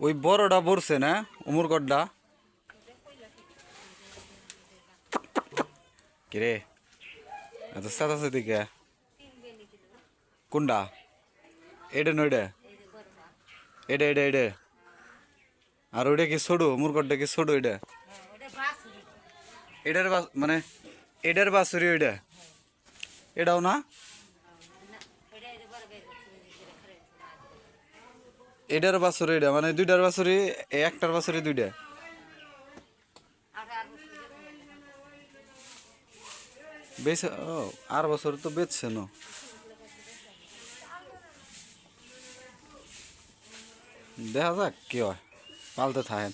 ওই বড়টা ভরছে না উমরকটটা কিরে, এত সাদা সাদি কে কোনটা? এডে নইডে এডে এডে এডে আর ওইটা কি ছোড়ো মুরকটটা কি ছোড়ো এটা এটার বাস মানে এটার বাসুরি ওইটা। এটাও না? এটার বাছুরি এটা মানে দুইটার বাছুরি একটার বাছুরি দুইটা। বেছে ও, আর বছর তো বেচছে না। দেখা যাক কি হয়, পালতে থাকেন।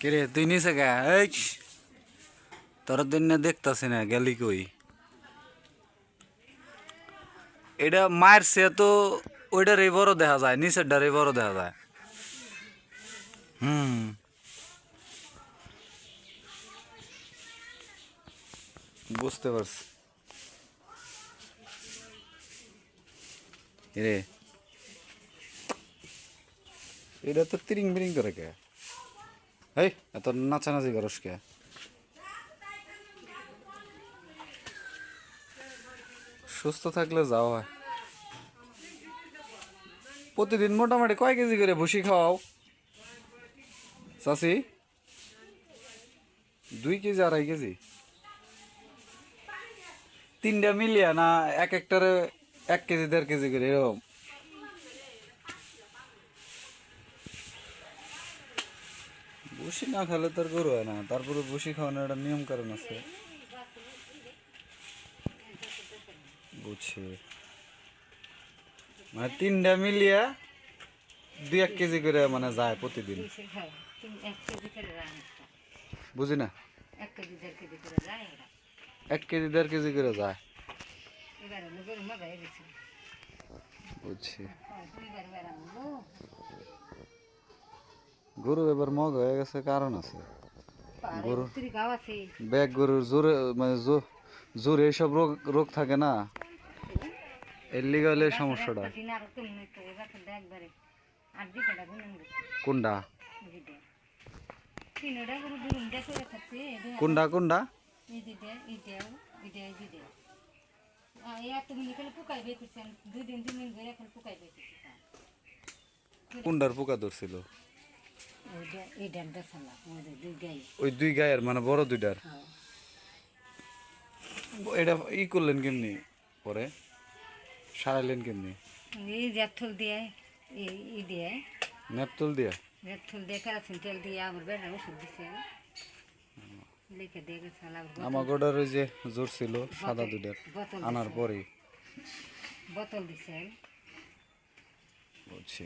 কিরে, তুই নিচে গা, এই তোর দিন দেখতাছি না, গেলি কই। এটা মায়ের সে তো ওইটারই বড় দেখা যায় নিচেরটারই বড় দেখা যায়। হুম। বুঝতে পারছি। রে এটা তো তিরিং বিরিং করে কে? এই, এত নাচানাচি করস কে? সুস্থ থাকলে যাওয়া হয়। প্রতিদিন মোটামুটি কয় কেজি করে ভুসি খাওয়াও? চাষি দুই কেজি, আড়াই কেজি? তিনটা মিলিয়া না এক একটারে এক কেজি, দেড় কেজি করে, এরকম? বসি না খেলে তোর গরু হয় না। তারপরে বসি খাওয়ানোর একটা নিয়ম কারণ আছে। বুঝছি। মানে তিনটা মিলিয়া দুই এক কেজি করে মানে যায় প্রতিদিন। রান্না বুঝি না? এক কেজি দেড় কেজি করে যায় হয়ে বুঝছি বেড়ানো গরু এবার মগ হয়ে গেছে কারণ আছে। গরু ব্যাগ গরুর জোরে মানে জোরে এইসব রোগ রোগ থাকে না। এর লিগে হলে সমস্যাটা। কোনটা? কোনটা কোনটা? কোনটার পোকা ধরছিল? ওই দুই গায়ের মানে বড় দুইটার? হ্যাঁ। এটা ই করলেন কেমনি পরে? সারাইলেন কেমনি? এই দিয়ে ই দিয়ে। দিয়া? দিয়ে কেরাসিন তেল দিয়ে আমার ওষুধ দিছে। লিখে দিয়ে গেছে আমার গোটার ওই যে জোর ছিল সাদা বোতল আনার পরেই। বোতল দিছে। বুঝছি।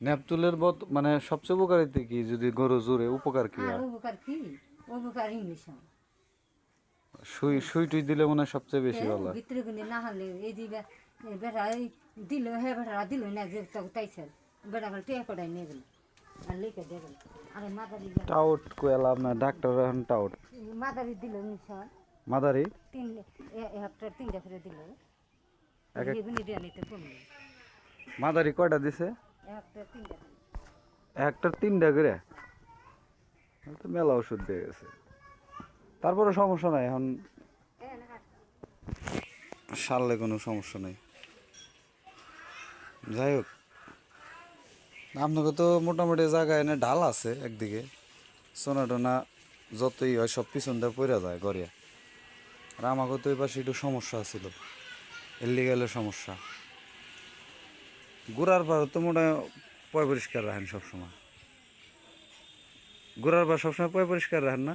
নেপতুলের বত মানে সবচেয়ে উপকারিতা কি? যদি গরু জোরে উপকার কি উপকার কি? উপকার ইংলিশ সুই সুই টুই দিলে মনে হয় সবচেয়ে বেশি ভালো ভিতরে গুলি না হলে এই যে বে- এই দিল হে বেড়া দিল না যে তো তাইছে বেড়া বলে টেয়া নিয়ে গেল। আর লিখে দিয়ে গেল। আরে মাদারি টাউট কোয়ালা আপনার ডাক্তার এখন টাউট। মাদারি দিল নিশান মাদারি? তিন একটা তিনটা করে দিল। এক দিয়ে নিতে মাদারি কয়টা দিছে? একটা তিনটা। একটা তিনটা করে? তো মেলা ওষুধ দিয়ে গেছে। তারপরে সমস্যা নাই, এখন। সারলে কোনো সমস্যা নেই। যাই হোক, আপনাকে তো মোটামুটি জায়গায় এনে ঢাল আছে একদিকে। সোনা টোনা যতই হয় সব পিছন দিয়ে পড়ে যায় গড়িয়া। আর আমাকে তো এই পাশে একটু সমস্যা ছিল এলিগেলের সমস্যা। গোড়ার পার তো মোটা পয় পরিষ্কার রাখেন সবসময়। গোড়ার পার সবসময় পয় পরিষ্কার রাখেন না?